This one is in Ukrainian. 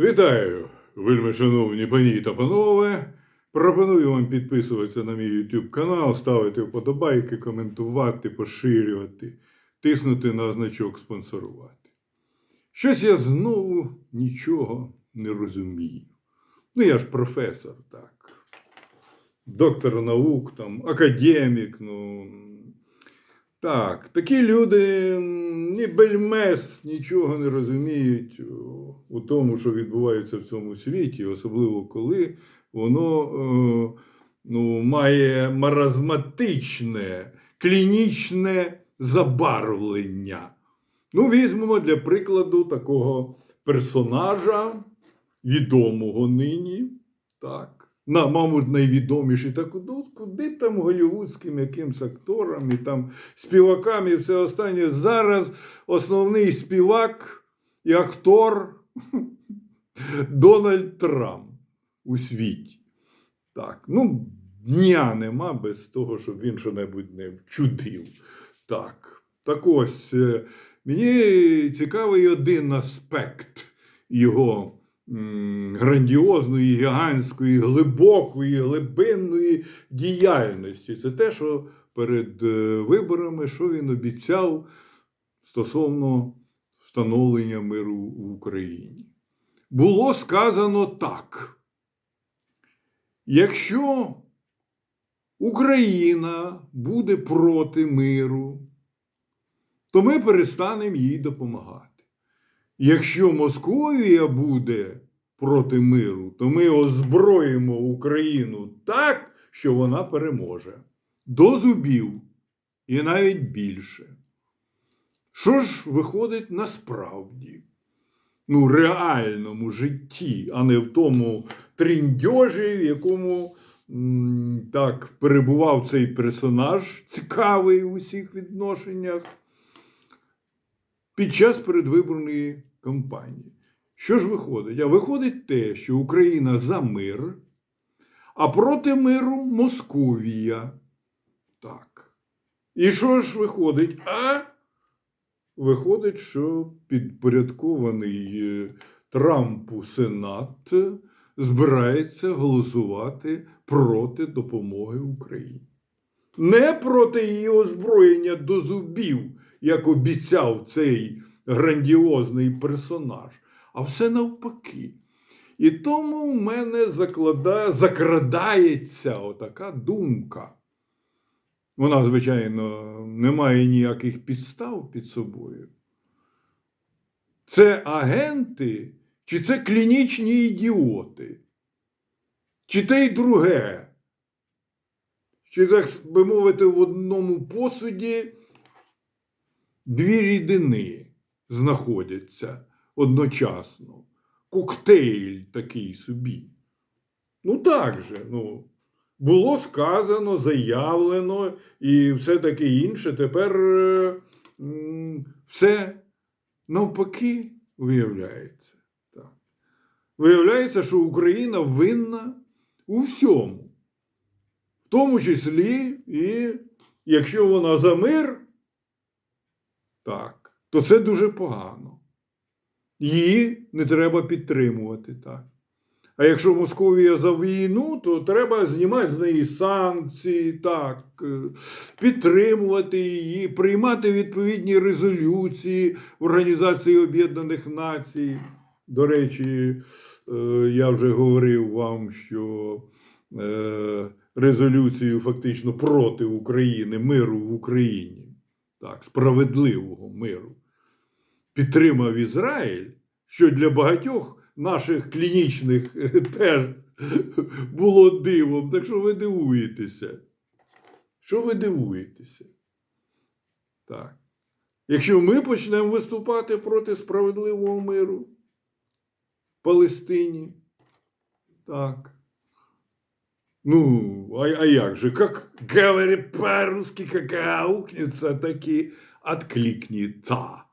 Вітаю, вельми шановні пані та панове. Пропоную вам підписуватися на мій YouTube канал, ставити вподобайки, коментувати, поширювати, тиснути на значок спонсорувати. Щось я знову нічого не розумію. Ну, я ж професор, так. Доктор наук, там, академік, ну. Так, такі люди ні бельмес нічого не розуміють у- тому, що відбувається в цьому світі, особливо коли воно е, ну, має маразматичне, клінічне забарвлення. Ну, візьмемо для прикладу такого персонажа, відомого нині, так. На, мабуть, найвідоміший, так ну, куди там голівудським якимсь акторам і там співакам і все останнє. Зараз основний співак і актор Дональд Трамп у світі. Так, ну, дня нема без того, щоб він що-небудь не вчудив. Так, так ось, е, мені цікавий один аспект його грандіозної, гігантської, глибокої, глибинної діяльності. Це те, що перед е, виборами, що він обіцяв стосовно встановлення миру в Україні. Було сказано так. Якщо Україна буде проти миру, то ми перестанемо їй допомагати. Якщо Московія буде проти миру, то ми озброїмо Україну так, що вона переможе. До зубів і навіть більше. Що ж виходить насправді? Ну, реальному житті, а не в тому тріндьожі, в якому так перебував цей персонаж, цікавий у всіх відношеннях під час передвиборної кампанії. Що ж виходить? А виходить те, що Україна за мир, а проти миру Московія. Так. І що ж виходить? А виходить, що підпорядкований е, Трампу Сенат збирається голосувати проти допомоги Україні. Не проти її озброєння до зубів, як обіцяв цей грандіозний персонаж, а все навпаки. І тому в мене заклада... закрадається отака думка. Вона, звичайно, не має ніяких підстав під собою. Це агенти, чи це клінічні ідіоти? Чи те й друге? Чи, так би мовити, в одному посуді дві рідини знаходяться одночасно. Коктейль такий собі. Ну так же, ну. Було сказано, заявлено і все таке інше. Тепер е, все навпаки виявляється. Так. Виявляється, що Україна винна у всьому. В тому числі, і якщо вона за мир, так, то це дуже погано. Її не треба підтримувати. так. А якщо Московія за війну, то треба знімати з неї санкції, так, е, підтримувати її, приймати відповідні резолюції в Організації Об'єднаних Націй. До речі, е, я вже говорив вам, що е, резолюцію фактично проти України, миру в Україні, так, справедливого миру, підтримав Ізраїль, що для багатьох наших клінічних е, теж було дивом. Так що ви дивуєтеся? Що ви дивуєтеся? Так. Якщо ми почнемо виступати проти справедливого миру в Палестині, так. Ну, а, а як же? Как говорит по-русски, как аукнется, таки откликнется.